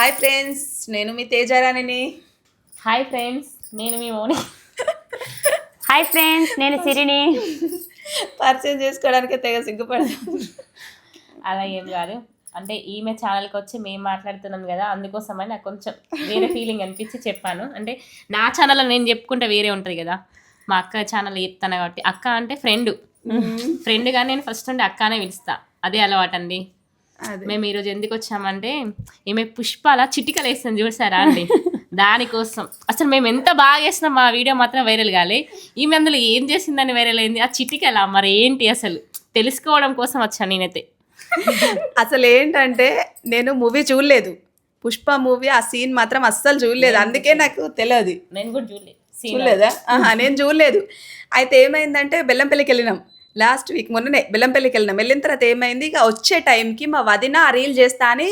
Hi friends నేను మీ తేజారాణిని hi friends నేను మీ మోని. Hi friends నేను సిరిని. పరిచయం చేసుకోవడానికి తెగ సిగ్గుపడతాను అలా ఏం కాదు. అంటే ఈమె ఛానల్కి వచ్చి మేము మాట్లాడుతున్నాం కదా అందుకోసమని నాకు కొంచెం వేరే ఫీలింగ్ అనిపించి చెప్పాను. అంటే నా ఛానల్లో నేను చెప్పుకుంటే వేరే ఉంటుంది కదా. మా అక్క ఛానల్ చెప్తాను కాబట్టి అక్క అంటే ఫ్రెండ్ ఫ్రెండ్గా నేను ఫస్ట్ నుండి అక్కనే పిలుస్తా. అదే అలవాటు అండి మేము ఈరోజు ఎందుకు వచ్చామంటే ఈమె పుష్పాల చిటికలు వేస్తాం చూసారా అండి. దానికోసం. అసలు మేము ఎంత బాగా వేసినాం మా వీడియో మాత్రం వైరల్ కాలే. ఈమె అందులో ఏం చేసిందని వైరల్ అయింది ఆ చిటికల? మరి ఏంటి అసలు? తెలుసుకోవడం కోసం వచ్చాను నేనైతే. అసలు ఏంటంటే నేను మూవీ చూడలేదు. పుష్ప మూవీ ఆ సీన్ మాత్రం అస్సలు చూడలేదు. అందుకే నాకు తెలియదు నేను కూడా చూడలేదు. చూడలేదా? నేను చూడలేదు. అయితే ఏమైందంటే బెల్లంపల్లికి వెళ్ళినాం. లాస్ట్ వీక్ మొన్ననే బెల్లంపల్లికి వెళ్ళినాం. వెళ్ళిన తర్వాత ఏమైంది? ఇక వచ్చే టైంకి మా వదిన రీల్ చేస్తా అని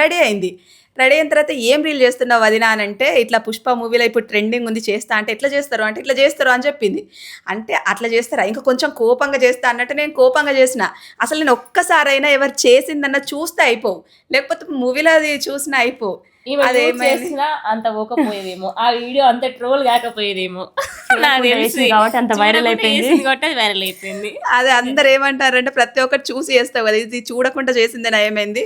రెడీ అయింది. రెడీ అయిన తర్వాత ఏం రీల్ చేస్తున్నావు వదిన అని అంటే ఇట్లా పుష్ప మూవీలో ఇప్పుడు ట్రెండింగ్ ఉంది చేస్తా అంటే ఎట్లా చేస్తారు అంటే ఇట్లా చేస్తారు అని చెప్పింది. అంటే అట్లా చేస్తారా? ఇంకా కొంచెం కోపంగా చేస్తా అన్నట్టు నేను కోపంగా చేసిన. అసలు నేను ఒక్కసారైనా ఎవరు చేసిందన్న చూస్తే అయిపోవు. లేకపోతే మూవీలో అది చూసినా అయిపోవు. చేసినా అంత పోకపోయేదేమో. ఆ వీడియో అంత ట్రోల్ కాకపోయేదేమో. కాబట్టి అంత చూడకుండా అయిపోయింది. కాబట్టి వైరల్ అయిపోయింది. అదే అందరు ఏమంటారంటే ప్రతి ఒక్కటి చూసి చేస్తావు కదా ఇది చూడకుండా చేసింది నయమైంది.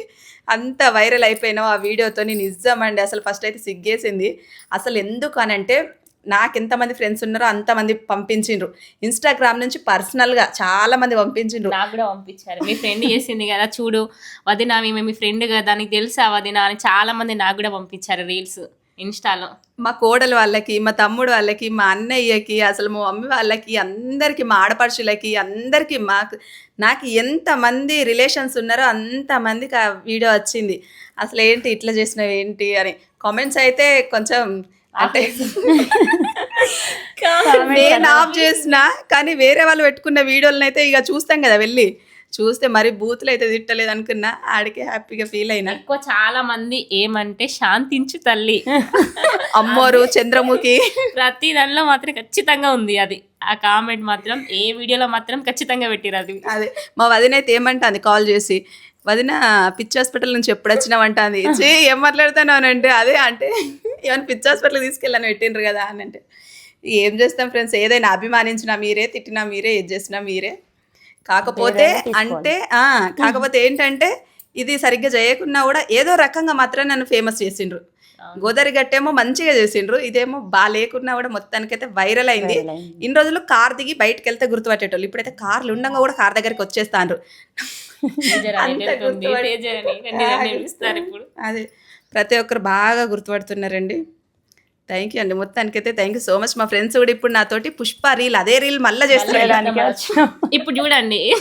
అంత వైరల్ అయిపోయినావు ఆ వీడియోతో నిజమండి అసలు ఫస్ట్ అయితే సిగ్గేసింది. అసలు ఎందుకు అనంటే నాకు ఎంతమంది ఫ్రెండ్స్ ఉన్నారో అంతమంది పంపించిండ్రు. ఇన్స్టాగ్రామ్ నుంచి పర్సనల్గా చాలా మంది పంపించిండ్రు. నాకు కూడా పంపించారు. మీ ఫ్రెండ్ చేసింది కదా చూడు. వదిన మేము మీ ఫ్రెండ్ కదా నీకు తెలుసా వదిన అని చాలా మంది నాకు కూడా పంపించారు రీల్స్ ఇన్స్టాలో మా కోడలు వాళ్ళకి మా తమ్ముడు వాళ్ళకి మా అన్నయ్యకి అసలు మా మమ్మీ వాళ్ళకి అందరికి మా ఆడపడుచులకి అందరికి మాకు నాకు ఎంతమంది రిలేషన్స్ ఉన్నారో అంతమందికి ఆ వీడియో వచ్చింది. అసలు ఏంటి ఇట్లా చేసినవి ఏంటి అని. కామెంట్స్ అయితే కొంచెం అంటే నేను ఆఫ్ చేసిన కానీ వేరే వాళ్ళు పెట్టుకున్న వీడియోలను అయితే ఇక చూస్తాం కదా వెళ్ళి. చూస్తే మరి బూతులు అయితే తిట్టలేదు అనుకున్నా ఆడికి హ్యాపీగా ఫీల్ అయినా. ఎక్కువ చాలా మంది ఏమంటే శాంతించు తల్లి. అమ్మోరు చంద్రముఖి ప్రతి దానిలో మాత్రం ఖచ్చితంగా ఉంది అది. ఆ కామెంట్ మాత్రం ఏ వీడియోలో మాత్రం ఖచ్చితంగా పెట్టిరు అది. అదే మా వదిన అయితే ఏమంటుంది కాల్ చేసి వదిన పిచ్చి హాస్పిటల్ నుంచి ఎప్పుడు వచ్చినావంటుంది చే ఏం మాట్లాడుతున్నావు అంటే అదే అంటే ఏమైనా పిచ్చి హాస్పిటల్ తీసుకెళ్ళని పెట్టిండ్రు కదా అని అంటే ఏం చేస్తాం ఫ్రెండ్స్ ఏదైనా అభిమానించినా మీరే తిట్టినా మీరే ఏది చేసినా మీరే. కాకపోతే అంటే ఆ, కాకపోతే ఏంటంటే ఇది సరిగ్గా చేయకున్నా కూడా ఏదో రకంగా మాత్రం నన్ను ఫేమస్ చేసిండ్రు. గోదావరి గట్టేమో మంచిగా చేసిండ్రు ఇదేమో బాగా లేకున్నా కూడా మొత్తానికైతే వైరల్ అయింది. ఇన్ని రోజులు కార్ దిగి బయటకు వెళ్తే గుర్తుపట్టేటోళ్ళు ఇప్పుడైతే కార్లు ఉండగా కూడా కార్ దగ్గరికి వచ్చేస్తాండ్రు. అదే. ప్రతి ఒక్కరు బాగా గుర్తుపడుతున్నారండి. థ్యాంక్ యూ అండి. మొత్తానికైతే థ్యాంక్ యూ సో మచ్ మా ఫ్రెండ్స్ కూడా ఇప్పుడు నాతోటి పుష్ప రీల్ అదే రీల్ మళ్ళీ చేస్తున్నారు. ఇప్పుడు చూడండి.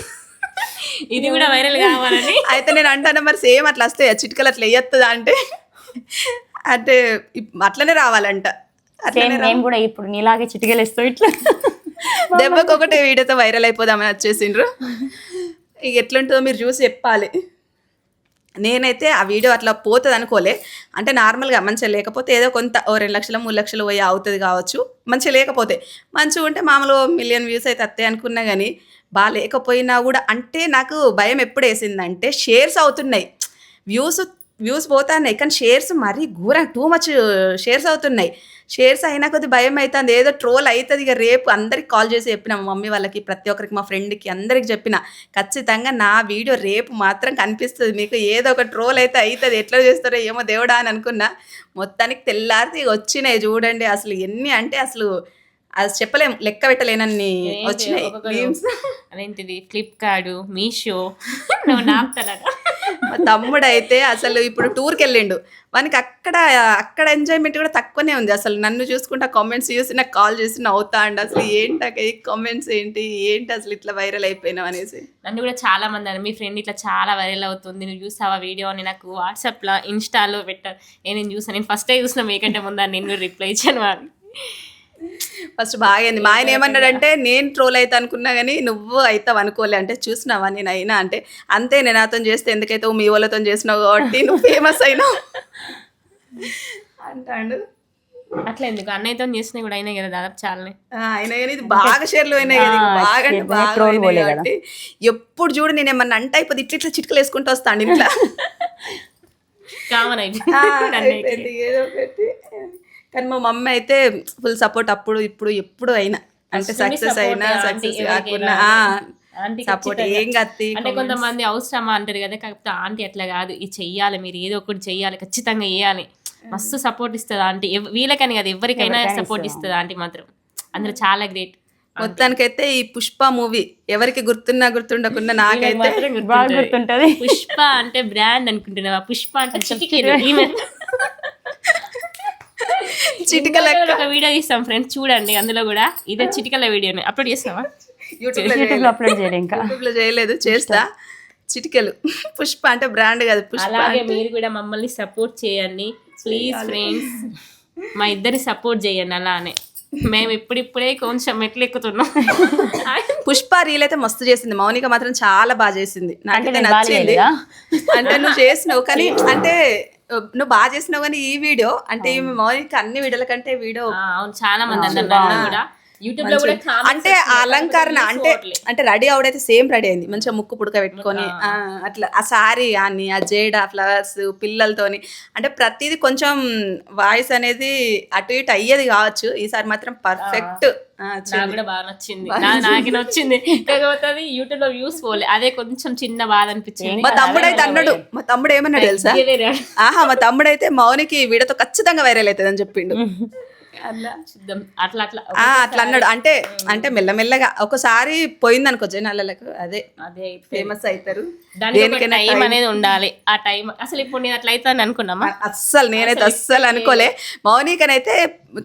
ఇది కూడా వైరల్ కావాలని. అయితే నేను అంటాను మరి సేమ్ అట్లా వస్తాయి చిటికలు అట్లా వేయత్తదా అంటే? అంటే ఇప్- అట్లనే రావాలంట. అట్లనే కూడా ఇప్పుడు నీలాగే చిటికెళ్ళేస్తాం ఇట్లా. దెబ్బకి ఒకటే వీడియోతో వైరల్ అయిపోదామని వచ్చేసిండ్రు. ఎట్లుంటుందో మీరు చూసి చెప్పాలి. నేనైతే ఆ వీడియో అట్లా పోతుంది అనుకోలే. అంటే నార్మల్గా మంచిగా లేకపోతే ఏదో కొంత ఓ రెండు లక్షలు మూడు లక్షలు పోయి అవుతుంది కావచ్చు. మంచిగా లేకపోతే మంచిగా ఉంటే మామూలుగా మిలియన్ వ్యూస్ అయితే వస్తాయి అనుకున్నా కానీ బాగా లేకపోయినా కూడా అంటే నాకు భయం ఎప్పుడు వేసిందంటే షేర్స్ అవుతున్నాయి. వ్యూస్ వ్యూస్ పోతున్నాయి. కానీ షేర్స్ మరీ ఘోరం. టూ మచ్ షేర్స్ అవుతున్నాయి. షేర్స్ అయినా కొద్ది భయం అవుతుంది ఏదో ట్రోల్ అవుతుంది ఇక రేపు అందరికి కాల్ చేసి చెప్పిన మా మమ్మీ వాళ్ళకి ప్రతి ఒక్కరికి మా ఫ్రెండ్కి అందరికి చెప్పిన ఖచ్చితంగా నా వీడియో రేపు మాత్రం కనిపిస్తుంది. మీకు ఏదో ఒక ట్రోల్ అయితే అవుతుంది ఎట్లా చేస్తారో ఏమో దేవుడా అని అనుకున్నా. మొత్తానికి తెల్లారితే వచ్చినాయి చూడండి. అసలు ఎన్ని అంటే అసలు అది చెప్పలేం లెక్క పెట్టలేనన్ని వచ్చినాయి. అదేంటిది? ఫ్లిప్కార్ట్ మీషో నువ్వు మా తమ్ముడు అయితే అసలు ఇప్పుడు టూర్కి వెళ్ళిండు వానికి అక్కడ అక్కడ ఎంజాయ్మెంట్ కూడా తక్కువనే ఉంది. అసలు నన్ను చూసుకుంటా కామెంట్స్ చూసి నాకు కాల్ చేసి నవ్వుతా అండి. అసలు ఏంటి కామెంట్స్ ఏంటి? ఏంటి అసలు ఇట్లా వైరల్ అయిపోయినావు అనేసి. నన్ను కూడా చాలా మంది అన్నారు మీ ఫ్రెండ్ ఇట్లా చాలా వైరల్ అవుతుంది. నువ్వు చూసావా వీడియో అని నాకు వాట్సాప్లో ఇన్స్టాలో పెట్టారు. నేను చూసాను నేను ఫస్ట్ చూసిన మీకంటే ముందు నేను రిప్లై ఇచ్చాను వాడిని ఫస్ట్ బాగైంది. మా ఆయన ఏమన్నాడంటే నేను ట్రోల్ అవుతా అనుకున్నా కానీ నువ్వు అవుతావు అనుకోలే. అంటే చూసినావా నేను అయినా అంటే అంతే నేను నాతో చేస్తే ఎందుకైతే మీ వాళ్ళతో చేసినావు కాబట్టి నువ్వు ఫేమస్ అయినావు. అంటాడు. అట్లా ఎందుకు? అన్నయ్యతో చేసినవి కూడా అయినాయి కదా దాదాపు చాలానే. అయినా కానీ ఇది బాగా షేర్లు అయినాయి కదా. బాగా అంటే బాగా అయినాయి. కాబట్టి ఎప్పుడు చూడు నేను ఏమన్నా అంటే అయిపోతే ఇట్లా ఇట్లా చిటికలు వేసుకుంటూ వస్తాను ఇంట్లో. కామన్ అయిపోయింది ఏదో ఒకటి. కానీ మా మమ్మీ అయితే ఫుల్ సపోర్ట్ అప్పుడు ఇప్పుడు ఎప్పుడు అయినా. అంటే సక్సెస్ అయినా సక్సెస్ కాకుండా సపోర్ట్. ఏం కత్తి అంటే కొంతమంది అవసరమా అంటారు కదా కాకపోతే ఆంటీ అట్లా కాదు. ఇది చెయ్యాలి మీరు ఏదో ఒకటి చెయ్యాలి ఖచ్చితంగా చేయాలి. మస్తు సపోర్ట్ ఇస్తుంది ఆంటీ వీళ్ళకని కదా ఎవరికైనా సపోర్ట్ ఇస్తుంది ఆంటీ మాత్రం. అందరూ చాలా గ్రేట్ మొత్తానికైతే ఈ పుష్ప మూవీ ఎవరికి గుర్తున్నా గుర్తుండకుండా నాకైతే మాత్రం బాగా గుర్తుంటది. గుర్తుంటది. పుష్ప అంటే బ్రాండ్ అనుకుంటున్నావా? పుష్ప అంటే చిటికెలు ఒక వీడియో తీస్తాం ఫ్రెండ్స్ చూడండి అందులో కూడా. ఇదే చిటికల వీడియోని. అప్లోడ్ చేస్తావా యూట్యూబ్లో అప్లోడ్ చేయలే ఇంకా. యూట్యూబ్లో చేయలేదు. చేస్తా. చిటికెలు. పుష్ప అంటే బ్రాండ్ కాదు. పుష్ప అలాగే మీరు కూడా మమ్మల్ని సపోర్ట్ చేయండి. ప్లీజ్ ఫ్రెండ్స్ మా ఇద్దరి సపోర్ట్ చేయండి అలానే. మేము ఇప్పుడిప్పుడే కొంచెం మెట్లు ఎక్కుతున్నాం. పుష్ప రీల్ అయితే మస్తు చేసింది. మౌనిక మాత్రం చాలా బాగా చేసింది. నాకైతే నచ్చింది. చేయలేదా? అంటే నువ్వు చేసినావు. కానీ అంటే నువ్వు బాగా చేసినావు కానీ ఈ వీడియో అంటే మౌనిక అన్ని వీడియోల కంటే వీడియో అవును. చాలా మంది అన్నారు కూడా. యూట్యూబ్లో కూడా అంటే. అలంకరణ అంటే. అంటే రెడీ అవడైతే సేమ్ రెడీ అయింది. మంచిగా ముక్కు పుడక పెట్టుకొని అట్లా ఆ సారీ అని ఆ జేడ్ ఆ ఫ్లవర్స్ పిల్లలతోని. అంటే ప్రతిదీ కొంచెం వాయిస్ అనేది అటు ఇటు అయ్యేది కావచ్చు. ఈసారి మాత్రం పర్ఫెక్ట్ నాకు కూడా బాగా నచ్చింది. నాకు నచ్చింది. కాకపోతే అది యూట్యూబ్లో వ్యూస్ పోలే. అదే కొంచెం చిన్న బాధ అనిపించింది. మా తమ్ముడు అయితే అన్నాడు. మా తమ్ముడు ఏమన్నాడు తెలుసా? ఆహా మా తమ్ముడు అయితే మౌనికి వీడియోతో ఖచ్చితంగా వైరల్ అవుతుంది అని చెప్పిండు. అట్లా అట్లా. అట్లా అన్నాడు. అంటే అంటే మెల్లమెల్లగా ఒకసారి పోయింది అనుకో జనాలకు అదే అదే ఫేమస్ అవుతారు దానికి టైం అనేది ఉండాలి. ఆ టైం అసలు ఇప్పుడు నేను అట్లా అవుతాను అనుకున్నామా? అస్సలు నేనైతే అస్సలు అనుకోలే. మౌనికనైతే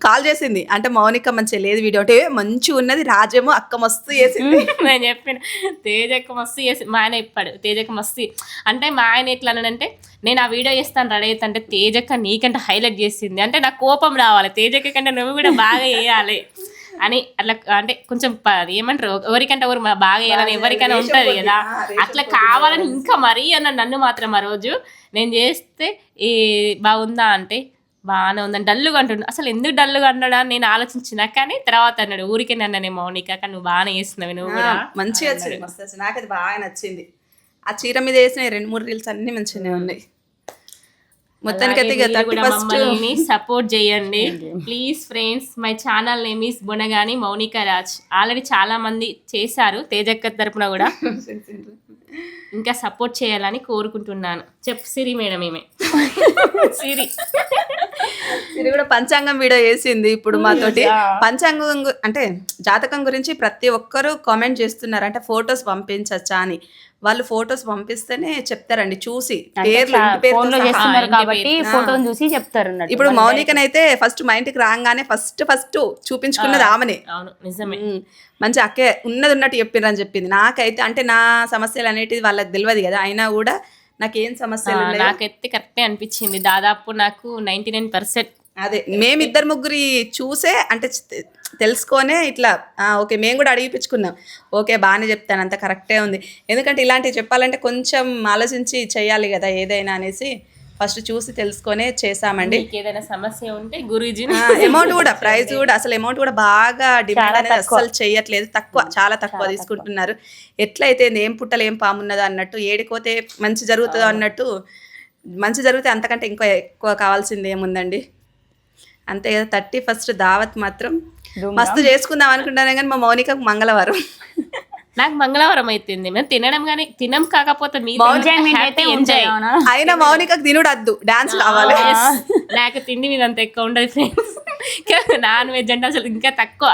కాల్ చేసింది. అంటే మౌనిక మంచిగా లేదు వీడియో అంటే మంచిగా ఉన్నది రాజేమో అక్క మస్తు చేసింది. నేను చెప్పిన తేజక్క మస్తు చేసి మా ఆయన చెప్పాడు తేజక్క మస్తు అంటే మా ఆయన ఎట్లా అన్నాడంటే నేను ఆ వీడియో చేస్తాను రెడీ అవుతా అంటే తేజక్క నీకంటే హైలైట్ చేసింది. అంటే నాకు కోపం రావాలి తేజక్క కంటే నువ్వు కూడా బాగా వేయాలి అని అట్లా అంటే కొంచెం ఏమంటారు ఎవరికంటే ఎవరు బాగా వేయాలని ఎవరికైనా ఉంటది కదా. అట్లా కావాలని ఇంకా మరీ అన్న నన్ను మాత్రం ఆ రోజు. నేను చేస్తే ఈ బాగుందా? అంటే బాగానే ఉందని డల్లుగా అంటుండు. అసలు ఎందుకు డల్లుగా అన్నాడా అని నేను ఆలోచించిన కానీ తర్వాత అన్నాడు ఊరికే నన్ననే మౌనిక కానీ నువ్వు బాగానే చేస్తున్నావు నువ్వు కూడా మంచిగా వచ్చింది మస్తు వచ్చింది. నాకైతే బాగా నచ్చింది. ఆ చీర మీద వేసిన రెండు మూడు రీల్స్ అన్ని మంచిగానే ఉన్నాయి. మమ్మల్ని సపోర్ట్ చేయండి. Please friends my channel name is Bunagani Mounika Raj already చాలా మంది చేశారు తేజక్క తరపున కూడా. ఇంకా సపోర్ట్ చేయాలని కోరుకుంటున్నాను. చెప్పు సిరి మేడం ఏమే సిరి. ఇది కూడా పంచాంగం వీడియో చేసింది ఇప్పుడు మాతోటి. పంచాంగం అంటే జాతకం గురించి ప్రతి ఒక్కరూ కామెంట్ చేస్తున్నారు. అంటే ఫొటోస్ పంపించచ్చా అని. వాళ్ళు ఫొటోస్ పంపిస్తేనే చెప్తారండి చూసి. పేర్లు కాబట్టి ఫోటోని చూసి చెప్తారు. ఇప్పుడు మౌనికనైతే ఫస్ట్ మా ఇంటికి రాగానే ఫస్ట్ ఫస్ట్ చూపించుకున్నది ఆమెనే. అవును నిజమే. ఉమ్, మంచి అక్కే ఉన్నది ఉన్నట్టు చెప్పిర్రు అని చెప్పింది. నాకైతే అంటే నా సమస్యలు అనేటిది వాళ్ళకి తెలియదు కదా అయినా కూడా నాకేం ఆ, ఉన్నాయో నాకైతే కరెక్టే అనిపించింది. దాదాపు నాకు నైన్టీ నైన్ పర్సెంట్ అదే మేమిద్దరు ముగ్గురి చూసే అంటే తెలుసుకొనే ఇట్లా ఓకే మేము కూడా అడిగిపించుకున్నాం ఓకే బాగానే చెప్తాను అంత కరెక్టే ఉంది. ఎందుకంటే ఇలాంటివి చెప్పాలంటే కొంచెం ఆలోచించి చేయాలి కదా ఏదైనా అనేసి. ఫస్ట్ చూసి తెలుసుకొనే చేసామండి ఏదైనా సమస్య ఉంటే గురూజీని అమౌంట్ కూడా ప్రైస్ కూడా అసలు అమౌంట్ కూడా బాగా డిమాండ్ అనేది అసలు చేయట్లేదు. తక్కువ చాలా తక్కువ తీసుకుంటున్నారు. ఎట్లయితే ఏం పుట్టలు ఏం పామున్నదో అన్నట్టు ఏడిపోతే మంచి జరుగుతుందో అన్నట్టు మంచి జరిగితే అంతకంటే ఇంకా ఎక్కువ కావాల్సింది ఏముందండి? అంతే కదా థర్టీ ఫస్ట్ దావత్ మాత్రం మస్తు చేసుకుందాం అనుకుంటానే కానీ మా మౌనికకు మంగళవారం. నాకు మంగళవారం అయిపోయింది మేము తినడం కానీ తినం కాకపోతే మీ అయితే ఎంజాయ్? అయినా మౌనికకు తినుడు అద్దు డాన్స్ కావాలి. నాకు తిండి మీద అంత ఎక్కువ ఉండదు ఫ్రెండ్స్ నాన్ వెజ్ అంటే అసలు ఇంకా తక్కువ.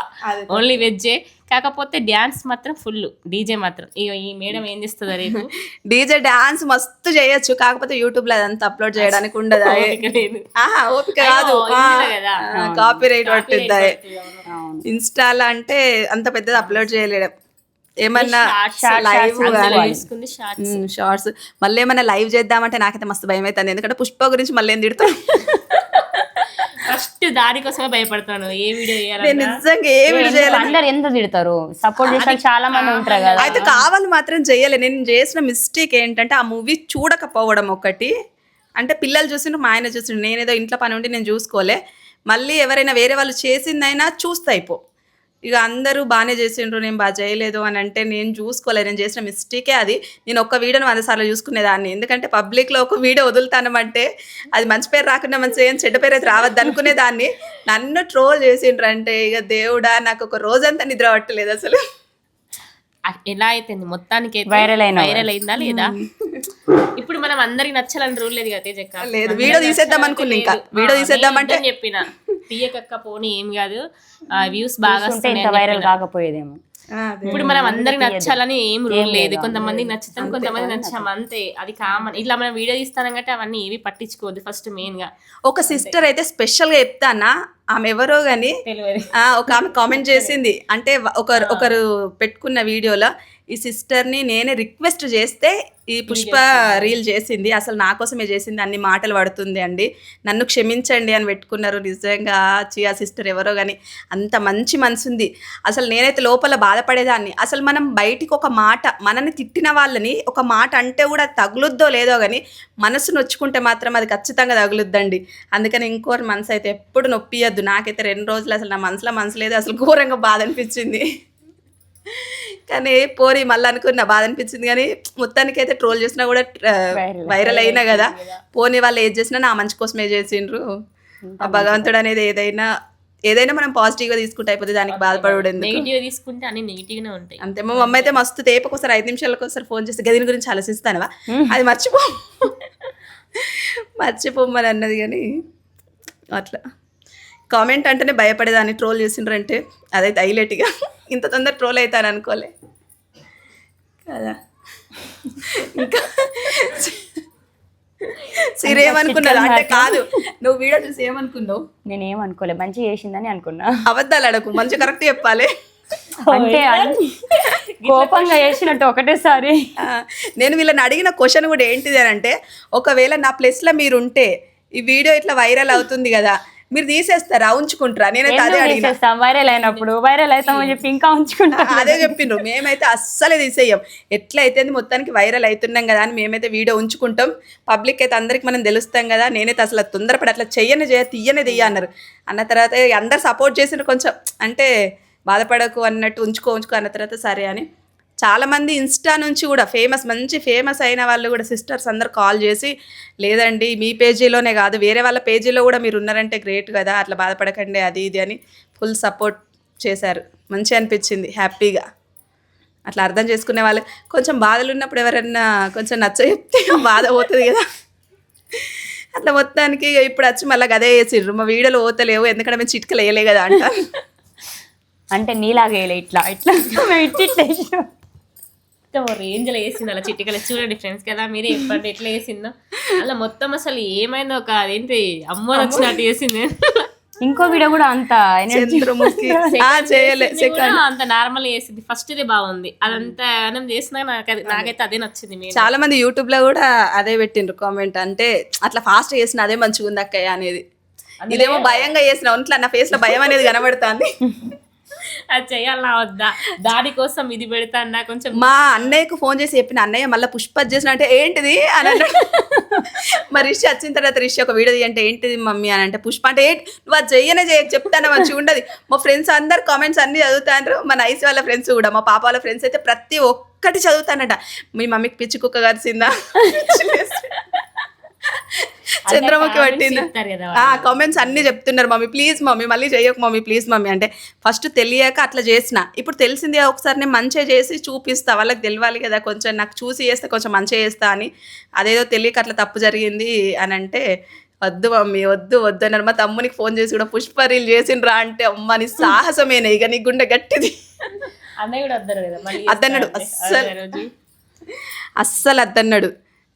ఓన్లీ వెజ్జే కాకపోతే డ్యాన్స్ మాత్రం ఫుల్ డీజే మాత్రం. ఇగో ఈ మేడం ఏం చేస్తుందో రేపు. డీజే డాన్స్ మస్తు చేయొచ్చు. కాకపోతే యూట్యూబ్లో అదంతా అప్లోడ్ చేయడానికి ఉండదా. ఓపిక కాదు. కాపీ రైట్ పట్టుద్దా. ఇన్స్టాలో అంటే అంత పెద్దది అప్లోడ్ చేయలేడు. ఏమన్నా లైవ్ షార్ట్స్ షార్ట్స్ మళ్ళీ ఏమన్నా లైవ్ చేద్దామంటే నాకైతే మస్తు భయం అవుతుంది ఎందుకంటే పుష్ప గురించి మళ్ళీ ఏం తిడతాను ఫస్ట్ దానికోసమే భయపడతాను. ఏ వీడియో నేను నిజంగా ఏ వీడియో చేయాలి? అందరు ఎంత తిడతారు? సపోర్ట్ చేసే చాలా మంది ఉంటారు కదా. అయితే కావాలి మాత్రం చేయలే. నేను చేసిన మిస్టేక్ ఏంటంటే ఆ మూవీ చూడకపోవడం ఒకటి. అంటే పిల్లలు చూసిండ్రు మా ఆయన చూసిండ్రు నేనేదో ఇంట్లో పని ఉండి నేను చూసుకోలే. మళ్ళీ ఎవరైనా వేరే వాళ్ళు చేసిందైనా చూస్తా అయిపో. ఇక అందరూ బాగానే చేసిండ్రు నేను బాగా చేయలేదు అని అంటే నేను చూసుకోలేదు నేను చేసిన మిస్టేకే అది. నేను ఒక్క వీడియోని వంద సార్లు చూసుకునేదాన్ని. ఎందుకంటే పబ్లిక్లో ఒక వీడియో వదులుతానమంటే అది మంచి పేరు రాకుండా మంచి ఏం చెడ్డ పేరు అయితే రావద్దు అనుకునేదాన్ని. నన్ను ట్రోల్ చేసిండ్రు అంటే ఇక దేవుడా నాకు ఒక రోజంతా నిద్ర పట్టలేదు అసలు. ఎలా అయిపోయింది మొత్తానికి అయినావు. వైరల్ అయిందా లేదా? ఇప్పుడు మనం అందరికి నచ్చాలని రూల్ లేదు కదా తేజక్క? లేదు, వీడియో తీసేద్దాం అనుకున్నా ఇంకా. వీడియో తీసేద్దామంటే- చెప్పిన. తీయకక్క పోనీ ఏం కాదు. వ్యూస్ బాగా వైరల్. కాకపోయేదేమో. ఇప్పుడు మనం అందరికి నచ్చాలని ఏం రూల్ లేదు. కొంతమంది నచ్చుతాం కొంతమంది నచ్చాం అంతే. అది కామన్. ఇట్లా మనం వీడియో తీస్తానం కంటే అవన్నీ ఏవి పట్టించుకోవద్దు ఫస్ట్ మెయిన్గా ఒక సిస్టర్ అయితే స్పెషల్గా చెప్తానా? ఆమె ఎవరో ఆ, ఒక ఆమె కామెంట్ చేసింది. అంటే ఒకరు ఒకరు పెట్టుకున్న వీడియోలో ఈ సిస్టర్ని నేనే రిక్వెస్ట్ చేస్తే ఈ పుష్ప రీల్ చేసింది. అసలు నా కోసమే చేసింది. అన్ని మాటలు పడుతుంది అండి. నన్ను క్షమించండి అని పెట్టుకున్నారు నిజంగా. చి ఆ సిస్టర్ ఎవరో కానీ అంత మంచి మనసుంది అసలు నేనైతే లోపల బాధపడేదాన్ని. అసలు మనం బయటికి ఒక మాట మనని తిట్టిన వాళ్ళని ఒక మాట అంటే కూడా తగులుద్దో లేదో కానీ మనసు నొచ్చుకుంటే మాత్రం అది ఖచ్చితంగా తగులుద్దండి. అందుకని ఇంకోరి మనసు అయితే ఎప్పుడు నొప్పియద్దు. నాకైతే రెండు రోజులు అసలు నా మనసులో మనసు లేదు. అసలు ఘోరంగా బాధ అనిపించింది. కానీ పోరి మళ్ళీ అనుకున్న బాధ అనిపించింది. కానీ మొత్తానికి అయితే ట్రోల్ చేసినా కూడా. వైరల్ అయినా కదా. పోనీ వాళ్ళు ఏది చేసినా నా మంచి కోసమే చేసిండ్రు. ఆ భగవంతుడు అనేది ఏదైనా ఏదైనా మనం పాజిటివ్గా తీసుకుంటే అయిపోతుంది దానికి బాధపడడు ఎందుకు? నెగిటివ్ తీసుకుంటే అన్ని నెగిటివ్ ఉంటాయి. అంతే మా మమ్మీ అయితే మస్తు తేపకోసారి ఐదు నిమిషాలకు ఒకసారి ఫోన్ చేస్తే గదిని గురించి ఆలోచిస్తానవా? అది మర్చిపో. మర్చిపోమని అన్నది కానీ అట్లా. కామెంట్ అంటేనే భయపడేదాన్ని ట్రోల్ చేసిండ్రంటే. అదైతే హైలైట్గా. ఇంత తొందర ట్రోల్ అవుతాను అనుకోలే. కదా. ఇంకా సిరి ఏమనుకున్నావు అంటే కాదు. నువ్వు వీడియో చూసి ఏమనుకున్నావు? నేనేం అనుకోలే మంచిగా చేసిందని అనుకున్నా. అబద్ధాలు అడకు మంచి కరెక్ట్ చెప్పాలి. అంటే కోపంగా చేసినట్టు ఒకటేసారి. నేను వీళ్ళని అడిగిన క్వశ్చన్ కూడా ఏంటిది అని అంటే ఒకవేళ నా ప్లేస్లో మీరు ఉంటే ఈ వీడియో ఇట్లా వైరల్ అవుతుంది కదా మీరు తీసేస్తారా? ఉంచుకుంటారా? నేనైతే అదే వైరల్ అయినప్పుడు వైరల్ అవుతామని చెప్పి ఇంకా ఉంచుకుంటాం అదే చెప్పిండ్రు మేమైతే అస్సలే తీసేయం ఎట్లా అయితే మొత్తానికి వైరల్ అవుతున్నాం కదా అని మేమైతే వీడియో ఉంచుకుంటాం. పబ్లిక్ అయితే అందరికి మనం తెలుస్తాం కదా. నేనైతే అసలు తొందరపడి అట్లా చెయ్యని చేయ తీయని తీయ అన్నారు. అన్న తర్వాత అందరు సపోర్ట్ చేసిన కొంచెం. అంటే బాధపడకు అన్నట్టు ఉంచుకో ఉంచుకో అన్న తర్వాత సరే అని. చాలామంది ఇన్స్టా నుంచి కూడా ఫేమస్ మంచి ఫేమస్ అయిన వాళ్ళు కూడా సిస్టర్స్ అందరు కాల్ చేసి లేదండి మీ పేజీలోనే కాదు వేరే వాళ్ళ పేజీలో కూడా మీరు ఉన్నారంటే గ్రేట్ కదా అట్లా బాధపడకండి అది ఇది అని ఫుల్ సపోర్ట్ చేశారు. మంచి అనిపించింది హ్యాపీగా. అట్లా అర్థం చేసుకునే వాళ్ళు కొంచెం బాధలు ఉన్నప్పుడు ఎవరన్నా కొంచెం నచ్చ చెప్తే బాధ పోతుంది కదా. అట్లా మొత్తానికి ఇప్పుడు వచ్చి మళ్ళీ అదే వేసిర్రు మా వీడియోలు పోతలేవు ఎందుకంటే మేము చిట్కలు వేయలే కదా అంట అంటే నీలాగే వేయలే ఇట్లా. ఇట్లా ఇట్లా వేసినాం. రేంజ్లో వేసింది అలా చిటికలు చూడండి ఫ్రెండ్స్ కదా మీరే చెప్పండి ఎట్లా వేసిందో. అలా మొత్తం అసలు ఏమైందో ఒక అదేంటి అమ్మ వచ్చినట్టు వేసింది ఇంకో వీడియో కూడా అంత అంత నార్మల్ వేసింది. ఫస్ట్ ఇదే బాగుంది. అదంతా మనం చేసినా నాకైతే అదే నచ్చింది చాలా మంది యూట్యూబ్లో కూడా అదే పెట్టిండ్రు కామెంట్ అంటే అట్లా ఫాస్ట్ చేసిన అదే మంచిగా ఉంది అక్కయ్య అనేది. ఇదేమో భయంగా చేసిన. ఒంట్లో నా ఫేస్లో భయం అనేది కనబడుతుంది. అది చెయ్యాలా వద్దా? దానికోసం ఇది పెడతాండా కొంచెం మా అన్నయ్యకు ఫోన్ చేసి చెప్పిన అన్నయ్య మళ్ళీ పుష్ప చేసిన అంటే ఏంటిది? అని అన్నాడు. మరి రిషి వచ్చిన తర్వాత రిషి ఒక వీడియో అంటే ఏంటిది మమ్మీ అని అంటే పుష్ప అంటే ఏంటి? నువ్వు అది చెయ్యనే చేయ చెప్తాను మంచిగా ఉండదు మా ఫ్రెండ్స్ అందరు కామెంట్స్ అన్ని చదువుతాండ్రు. మా నైస్ వాళ్ళ ఫ్రెండ్స్ కూడా మా పాప వాళ్ళ ఫ్రెండ్స్ అయితే ప్రతి ఒక్కటి చదువుతానట. మీ మమ్మీకి పిచ్చి కుక్క కరిసిందా చంద్రముఖి పట్టిందా. ఆ కామెంట్స్ అన్ని చెప్తున్నారు మమ్మీ ప్లీజ్ మమ్మీ మళ్ళీ చేయకు మమ్మీ ప్లీజ్ మమ్మీ. అంటే ఫస్ట్ తెలియక అట్లా చేసిన. ఇప్పుడు తెలిసింది ఒకసారి నేను మంచిగా చేసి చూపిస్తా వాళ్ళకి తెలియాలి కదా కొంచెం నాకు చూసి చేస్తే కొంచెం మంచిగా చేస్తా అని. అదేదో తెలియక అట్లా తప్పు జరిగింది అని అంటే వద్దు మమ్మీ వద్దు వద్దు అన్నారు. మా తమ్మునికి ఫోన్ చేసి కూడా పుష్ప రీల్ చేసిండ్రా అంటే అమ్మ నీ సాహసమేనే ఇక నీ గుండె గట్టిది. అన్నయ్య కూడా అద్దన్నాడు, అస్సలు. అస్సలు అద్దన్నాడు.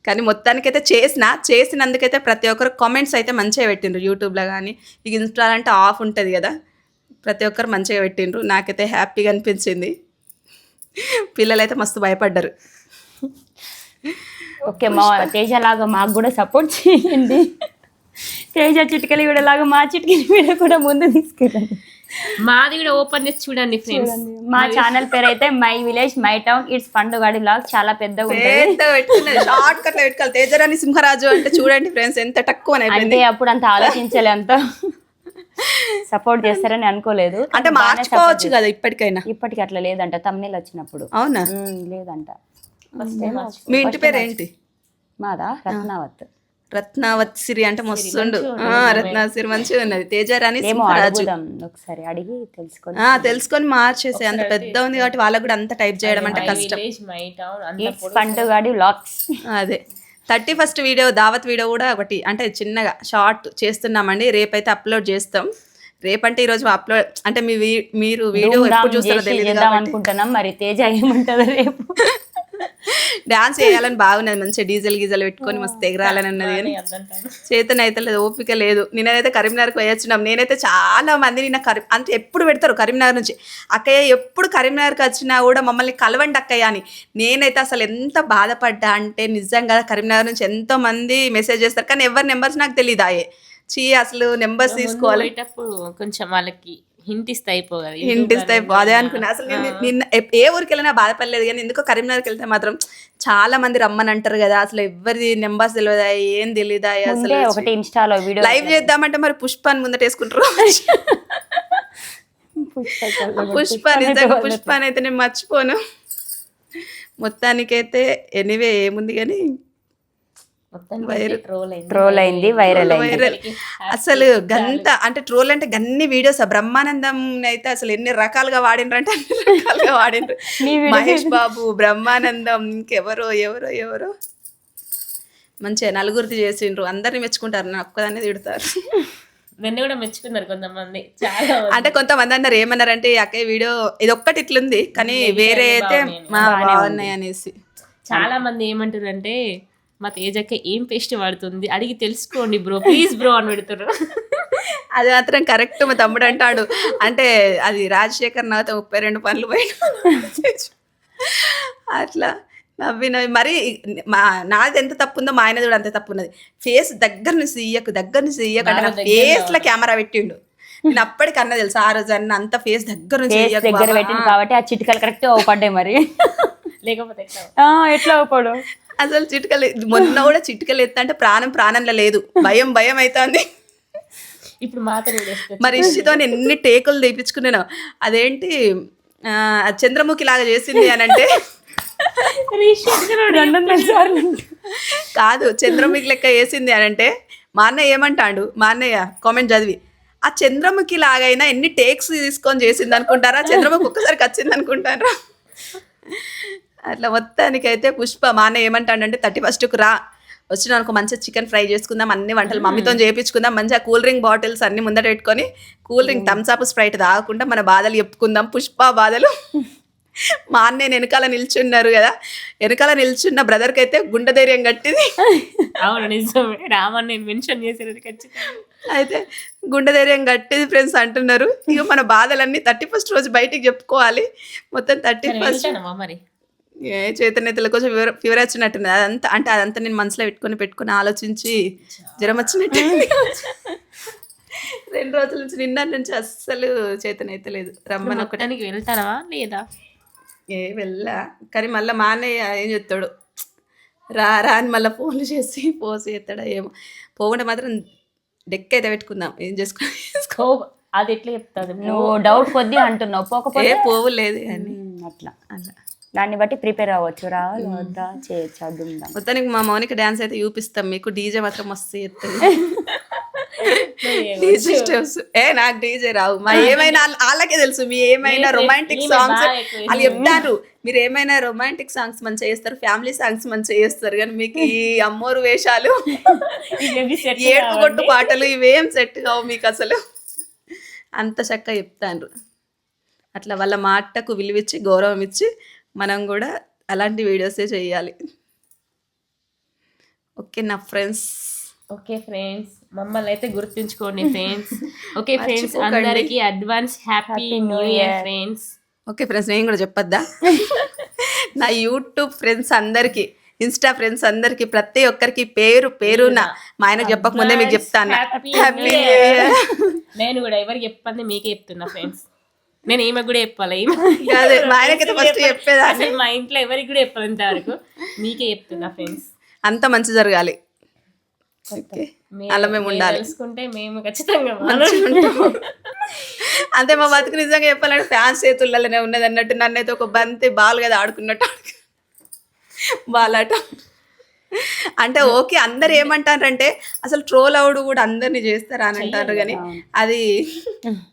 కానీ మొత్తానికైతే చేసిన చేసినందుకైతే ప్రతి ఒక్కరు కామెంట్స్ అయితే మంచిగా పెట్టిండ్రు. యూట్యూబ్లో కానీ ఇక ఇన్స్టాల్ అంటే ఆఫ్ ఉంటుంది కదా. ప్రతి ఒక్కరు మంచిగా పెట్టిండ్రు. నాకైతే హ్యాపీగా అనిపించింది. పిల్లలైతే మస్తు భయపడ్డారు. ఓకే మా తేజ లాగా మాకు కూడా సపోర్ట్ చేయండి. తేజ చిటికలి విడలాగా మా చిటికలి వీడియో కూడా ముందు తీసుకెళ్ళండి. మాది కూడా ఓపెన్ చేసి చూడండి ఫ్రెండ్స్. మా ఛానల్ పేరు అయితే my village my town it's పండుగాడి blog. చాలా పెద్దగా ఉంటుంది. షార్ట్ కట్లో పెట్టుకోవాలి. తేజరాని సింహరాజు అంటే చూడండి ఫ్రెండ్స్ ఎంత తక్కువ అంటే అప్పుడు అంత ఆలోచించలే అంత. సపోర్ట్ చేస్తారని అనుకోలేదు. అంటే మార్చుకోవచ్చు కదా ఇప్పటికైనా. ఇప్పటికి అట్లా లేదంట. తమ్నేల్ వచ్చినప్పుడు. అవునా? లేదంట. మీ ఇంటి పేరు ఏంటి మాదా? రత్నావత్. రత్నావత్ సిరి అంటే మస్తుండు ఆ, రత్నావత్ మంచిగా ఉన్నది. తేజారాణి సింహరాజు. ఒకసారి అడిగి తెలుసుకొని ఆ, తెలుసుకొని మార్చేసే అంత పెద్ద ఉంది కాబట్టి వాళ్ళకు కూడా అంత టైప్ చేయడం అంటే కష్టం. అదే. థర్టీ ఫస్ట్ వీడియో దావత్ వీడియో కూడా ఒకటి అంటే చిన్నగా షార్ట్ చేస్తున్నామండి. రేపైతే అప్లోడ్ చేస్తాం. రేపంటే ఈరోజు అప్లోడ్ అంటే మీ మీరు వీడియో ఎప్పుడు చూస్తారో తెలియదు అనుకుంటున్నాం. మరి తేజ ఏమంటదో రేపు. డాన్స్ చేయాలని బాగున్నది మంచిగా డీజిల్ గీజల్ పెట్టుకొని మస్తు ఎగరాలని ఉన్నది కానీ అదంటాను చేతన అయితే లేదు ఓపిక లేదు. నేనైతే కరీంనగర్కి పోయొచ్చినాం. నేనైతే చాలా మంది నిన్న కరీ అంటే ఎప్పుడు పెడతారు కరీంనగర్ నుంచి? అక్కయ్య ఎప్పుడు కరీంనగర్కి వచ్చినా కూడా మమ్మల్ని కలవండి అక్కయ్య అని. నేనైతే అసలు ఎంత బాధపడ్డా అంటే నిజంగా కరీంనగర్ నుంచి ఎంతో మంది మెసేజ్ చేస్తారు. కానీ ఎవరి నెంబర్స్ నాకు తెలియదు ఆయే. చీ అసలు నెంబర్స్ తీసుకోవాలి. కొంచెం వాళ్ళకి హింట్ ఇస్తే అయిపోగదు హింట్ ఇస్తే అదే అనుకున్నా. అసలు నేను నిన్న ఏ ఊరికి వెళ్ళినా బాధపడలేదు కానీ ఎందుకో కరీంనగర్కి వెళ్తే మాత్రం చాలా మంది రమ్మని అంటారు కదా అసలు ఎవరిది నెంబర్స్ తెలియదా ఏం తెలియదా అసలు ఒకటి ఇన్స్టాలో వీడియో లైవ్ చేద్దామంటే మరి పుష్ప అని ముందట వేసుకుంటారు పుష్ప నిజంగా పుష్ప అని అయితే నేను మర్చిపోను. మొత్తానికైతే ఎనీవే ఏముంది కానీ ట్రోల్ అయింది. ట్రోల్ అయింది వైరల్ వైరల్. అసలు గంత అంటే ట్రోల్ అంటే గన్ని వీడియోస్ బ్రహ్మానందం అయితే అసలు ఎన్ని రకాలుగా వాడినరంటే అన్ని రకాలుగా వాడినరు. మహేష్ బాబు బ్రహ్మానందం ఇంకెవరో ఎవరో ఎవరో. మంచిగా నలుగురిది చేసిండ్రు. అందరిని మెచ్చుకుంటారు. నా ఒక్కదాన్ని తిడతారు. నన్ను కూడా మెచ్చుకున్నారు కొంతమంది. చాలా మంది. అంటే కొంతమంది అన్నారు ఏమన్నారంటే ఈ అక్కయ్య వీడియో ఇది ఒక్కటి ఇట్లుంది కానీ వేరే అయితే మా బాగున్నాయి అనేసి. చాలా మంది ఏమంటారంటే మా తేజక్క ఏం పేస్ట్ వాడుతుంది? అడిగి తెలుసుకోండి బ్రో. ప్లీజ్ బ్రో అని పెడుతున్నారు అది మాత్రం కరెక్ట్ మా తమ్ముడు అంటాడు. అంటే అది రాజశేఖర్ నాతో ముప్పై రెండు పనులు పోయిన అట్లా నవ్వి నవ్వి మరి మా నాది ఎంత తప్పు ఉందో మా ఆయన కూడా అంత తప్పు ఉన్నది ఫేస్ దగ్గర నుంచి ఇయ్యకు దగ్గర నుంచి ఇయ్యకు అంటే నా ఫేస్లో కెమెరా పెట్టిండు. నేను అప్పటికి అన్న తెలుసు ఆ రోజు అన్న అంత ఫేస్ దగ్గర నుంచి దగ్గర. పెట్టింది కాబట్టి ఆ చిటికలు కరెక్ట్ అవుపడ్డాయి మరి. లేకపోతే ఎట్లా అవుపడు? అసలు చిటికలు మొన్న కూడా చిటికలు ఎత్తా అంటే ప్రాణం ప్రాణంలో లేదు. భయం భయం అవుతుంది ఇప్పుడు మరి ఇష్టితో ఎన్ని టేకులు తెప్పించుకున్నాను. అదేంటి ఆ, చంద్రముఖి లాగా చేసింది అని అంట. కాదు చంద్రముఖి లెక్క వేసింది అని అంటే మా అన్నయ్య ఏమంటాడు? మా అన్నయ్య కామెంట్ చదివి. ఆ చంద్రముఖి లాగైనా ఎన్ని టేక్స్ తీసుకొని చేసింది అనుకుంటారా? చంద్రముఖి ఒక్కసారికి వచ్చింది అనుకుంటారా? అట్లా మొత్తానికైతే పుష్ప మా అన్నయ్య ఏమంటాడంటే థర్టీ ఫస్ట్కి రా. వచ్చిన అనుకో మంచిగా చికెన్ ఫ్రై చేసుకుందాం అన్ని వంటలు మమ్మీతో చేయించుకుందాం మంచిగా కూల్ డ్రింక్ బాటిల్స్ అన్ని ముందర పెట్టుకొని cool drink Thums Up Sprite తాగకుండా మన బాధలు చెప్పుకుందాం పుష్ప బాధలు. మా అన్నయ్య వెనకాల నిల్చున్నారు కదా. వెనకాల నిల్చున్న బ్రదర్కి అయితే గుండె ధైర్యం కట్టింది. అవును నిజమే. మెన్షన్ అయితే గుండె ధైర్యం కట్టింది ఫ్రెండ్స్ అంటున్నారు. ఇక మన బాధలన్నీ థర్టీ ఫస్ట్ రోజు బయటికి చెప్పుకోవాలి. మొత్తం థర్టీ ఫస్ట్ మరి. ఏ చైతన్యతల కోసం ఫీవర్ ఫీవర్ వచ్చినట్టున్నది అదంతా అంటే అదంతా నేను మనసులో పెట్టుకొని పెట్టుకొని ఆలోచించి జ్వరం వచ్చినట్టు. రెండు రోజుల నుంచి నిన్న నుంచి అస్సలు చైతన్య అయితే లేదు. రమ్మని ఒకటి. మొక్కడానికి వెళ్తానవా లేదా? ఏ వెళ్ళా. కానీ మళ్ళీ మా అన్నయ్య ఏం చెప్తాడు? రా రా అని మళ్ళీ ఫోన్లు చేసి పోసి ఎత్తాడా ఏమో. పోకుండా మాత్రం డెక్ అయితే పెట్టుకుందాం. ఏం చేసుకుని ఓ, అది ఎట్లా చెప్తాది? నువ్వు డౌట్ కొద్దీ అంటున్నావు. పోకపోతే ఏ పోవు లేదు కానీ. ఉమ్, అట్లా. అలా. దాన్ని బట్టి ప్రిపేర్ అవ్వచ్చు. రావాలి వద్దా చేయొచ్చు మొత్తానికి మా మౌనికి డాన్స్ అయితే చూపిస్తాం మీకు. డీజే మాత్రం మస్తు చేస్తుంది. DJ steps. ఏ నాకు డీజే రావు. మా ఏమైనా వాళ్ళ- వాళ్ళకే తెలుసు మీ ఏమైనా రొమాంటిక్ సాంగ్స్ వాళ్ళు చెప్తారు మీరు ఏమైనా రొమాంటిక్ సాంగ్స్ మంచిగా చేస్తారు ఫ్యామిలీ సాంగ్స్ మంచిగా చేస్తారు కానీ మీకు ఈ అమ్మోరు వేషాలు ఏడుపు కొట్టు పాటలు ఇవేం సెట్ కావు మీకు అసలు. అంత చక్కగా చెప్తాను అట్లా వాళ్ళ మాటకు విలువిచ్చి గౌరవం ఇచ్చి మనం కూడా అలాంటి వీడియోసే చేయాలి. ఓకే నా ఫ్రెండ్స్. ఓకే ఫ్రెండ్స్ మమ్మల్ని అయితే గుర్తుంచుకోండి ఫ్రెండ్స్. Okay friends. అందరికి advance happy new year friends. Okay friends నేను కూడా చెప్పొద్దా? నా యూట్యూబ్ ఫ్రెండ్స్ అందరికి ఇన్స్టా ఫ్రెండ్స్ అందరికి ప్రతి ఒక్కరికి పేరు పేరున మా ఆయనకు చెప్పక ముందే మీకు చెప్తాను. హ్యాపీ. నేను కూడా ఎవరికి చెప్పండి మీకే చెప్తున్నా ఫ్రెండ్స్. నేను ఈమె కూడా చెప్పాలి. అసలు మా ఇంట్లో ఎవరికి కూడా చెప్పాలి ఇంతవరకు. మీకే చెప్తున్నా ఫ్రెండ్స్ అంత మంచి జరగాలి. అలా మేము ఉండాలి. తెలుసుకుంటే మేము ఖచ్చితంగా అంతే మా బతుకు నిజంగా చెప్పాలంటే ఫ్యాన్స్ చేతుల్లోనే ఉన్నది అన్నట్టు నన్ను అయితే ఒక బంతి బాల్ కదా ఆడుకున్నట్టు ఆడుకు- బాల్ ఆట. అంటే ఓకే అందరు ఏమంటారంటే అసలు ట్రోల్ అవుడు కూడా అందరినీ చేస్తారా అని అంటారు కానీ అది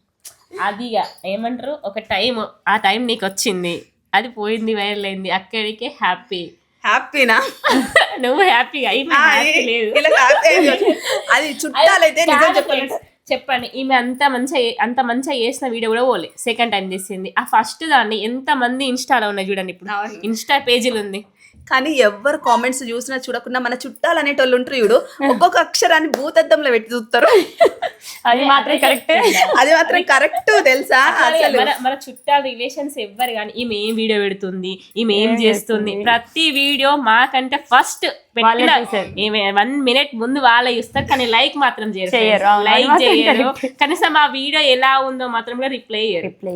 అది ఏమంటారు? ఒక టైం ఆ టైం నీకు వచ్చింది. అది పోయింది వైరల్ అయింది. అక్కడికే హ్యాపీ హ్యాపీనా నువ్వు హ్యాపీ లేదు. అది చుట్టాలైతే చెప్పండి. ఈమె అంత మంచిగా అంత మంచిగా చేసిన వీడియో కూడా పోలే. సెకండ్ టైం తీసింది. ఆ ఫస్ట్ దాన్ని ఎంత మంది ఇన్స్టాలో ఉన్నాయి చూడండి ఇప్పుడు. ఇన్స్టా పేజీలు ఉంది. కానీ ఎవరు కామెంట్స్ చూసినా చూడకుండా మన చుట్టాలు అనేటోళ్ళు ఉంటారు చూడు ఒక్కొక్క అక్షరాన్ని భూతద్దంలో పెట్టి చూస్తారు. అది మాత్రం కరెక్ట్ అది మాత్రం కరెక్ట్ తెలుసా? అసలు మన చుట్టాల రిలేషన్స్ ఎవ్వరు కానీ ఈమె ఏం వీడియో పెడుతుంది ఈమె ఏం చేస్తుంది? ప్రతి వీడియో మాకంటే ఫస్ట్ వన్ మినిట్ ముందు వాళ్ళే చూస్తారు కానీ లైక్ మాత్రం చేయరు. లైక్ చేయరు. కనీసం ఆ వీడియో ఎలా ఉందో మాత్రం కూడా రిప్లై చేయరు. రిప్లై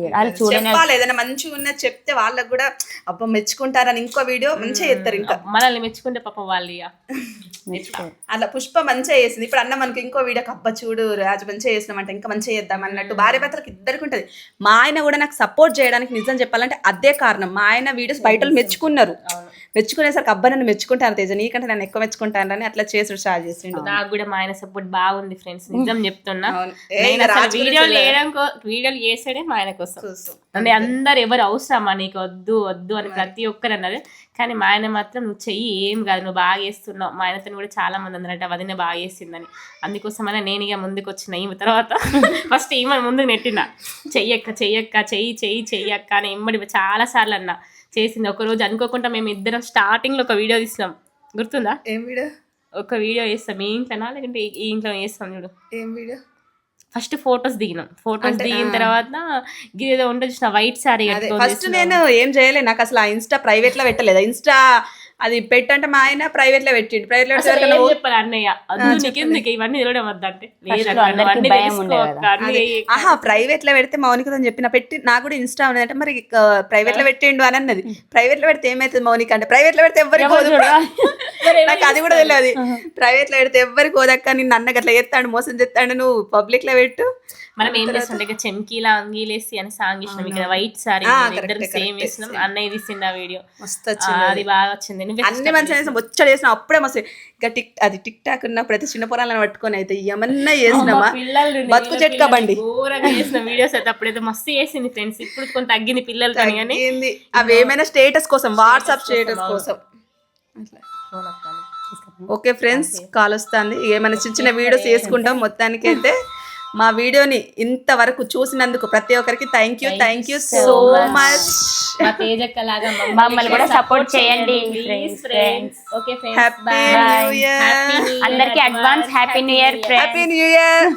ఏదైనా మంచిగా ఉన్నది చెప్తే వాళ్ళకి కూడా అబ్బా మెచ్చుకుంటారని ఇంకో వీడియో మంచిగా చేస్తారు ఇంకా. మనల్ని మెచ్చుకుంటే పాప వాళ్ళు అట్లా పుష్ప మంచిగా చేసింది. ఇప్పుడు అన్న మనకి ఇంకో వీడియోకి అబ్బా చూడు రాజు మంచిగా చేసినామంటే ఇంకా మంచిగా చేద్దాం అన్నట్టు. భార్య భర్తలకు ఇద్దరికి ఉంటుంది. మా ఆయన కూడా నాకు సపోర్ట్ చేయడానికి నిజం చెప్పాలంటే అదే కారణం. మా ఆయన వీడియోస్ బయట మెచ్చుకున్నారు. మెచ్చుకునేసరికి అబ్బా నన్ను మెచ్చుకుంటాను తేజ. నీకంటే నన్ను ఎక్కువ మెచ్చుకుంటానని అట్లా చేసుడు స్టార్ట్ చేసిండు. నాకు కూడా మా ఆయన సపోర్ట్ బాగుంది ఫ్రెండ్స్ నిజం చెప్తున్నా. నేను వీడియోలు వీడియోలు చేసాడే మా ఆయన కోసం. అంటే అందరు ఎవరు అవసరమా? నీకు వద్దు వద్దు అని ప్రతి ఒక్కరు అన్నారు. కానీ మా ఆయన మాత్రం నువ్వు చెయ్యి ఏం కాదు నువ్వు బాగా చేస్తున్నావు. మా ఆయనతో కూడా చాలా మంది అన్నారంట వదిన బాగా చేసిందని. అందుకోసమనే నేను ఇక ముందుకు వచ్చిన ఈమె తర్వాత ఫస్ట్ ఈమె ముందుకు నెట్టిన. చెయ్యక్క చెయ్యక్క చెయ్యి చెయ్యి చెయ్యక్క అని ఇమ్మడి చాలా సార్లు అన్న. చేసింది ఒక రోజు అనుకోకుండా మేము ఇద్దరం స్టార్టింగ్లో ఒక వీడియో తీసినాం. గుర్తుందా? ఏం వీడియో ఒక వీడియో చేస్తాం. మీ ఇంట్లోనా? లేకుంటే ఈ- ఇంట్లో చేస్తాం చూడు. ఏం వీడియో ఫస్ట్ ఫొటోస్ దిగినాం. ఫొటోస్ దిగిన తర్వాత ఇదేదో ఉంటుంది వైట్ సారీ ఫస్ట్ నేను ఏం చేయలే నాకు అసలు ఆ ఇన్స్టా ప్రైవేట్లో పెట్టలేదు. ఇన్స్టా అది పెట్టంటే మా ఆయన ప్రైవేట్లో పెట్టిండు ప్రైవేట్లో చెప్పాలి అన్నయ్య? నీకెందుకు ఇవన్నీ తెలియడం వద్దంటే. ఆహా ప్రైవేట్లో పెడితే మౌనిక అని చెప్పిన పెట్టి నాకు కూడా ఇన్స్టా ఉంది అంటే మరి ప్రైవేట్లో పెట్టిండు అని అన్నది. ప్రైవేట్లో పెడితే ఏమైతుంది మౌనిక అంటే ప్రైవేట్లో పెడితే ఎవరికి పోదు నాకు అది కూడా తెలియదు ప్రైవేట్లో పెడితే ఎవరికి పోదక్క నిన్ను అన్నకి అట్లా చేస్తాడు మోసం చేస్తాడు నువ్వు పబ్లిక్లో పెట్టు. మనం ఏం చేస్తుంటే ఇక చెమ్కీలా అంగీలేసి అని సాంగ్ ఇచ్చినాం ఇక్కడ వైట్ సారీ ఇద్దరు సేమ్ వేసినాం. అన్నయ్య తీసింది ఆ వీడియో. అది. బాగా వచ్చింది. అన్ని మంచిగా ముచ్చట చేసిన అప్పుడే మస్తు ఇంకా టిక్ అది టిక్ టాక్ ఉన్న ప్రతి చిన్న పొరాలను పట్టుకొని అయితే ఏమన్నా చేసినామా? పిల్లలు బతుకు చెట్క బండి. ఘోరంగా చేసిన వీడియోస్ అయితే అప్పుడైతే మస్తు చేసింది ఫ్రెండ్స్. ఇప్పుడు కొంత తగ్గింది పిల్లలతో కానీ ఏంది అవి ఏమైనా స్టేటస్ కోసం వాట్సాప్ స్టేటస్ కోసం. ఓకే ఫ్రెండ్స్ కాల్ వస్తుంది. ఏమైనా చిన్న చిన్న వీడియోస్ చేసుకుంటాం మొత్తానికి అయితే మా వీడియోని ఇంతవరకు చూసినందుకు ప్రతి ఒక్కరికి thank you thank you so much మా తేజక్క లాగా మమ్మల్ని కూడా support చేయండి, హ్యాపీ న్యూ ఇయర్ అందరికీ advance happy new year happy new year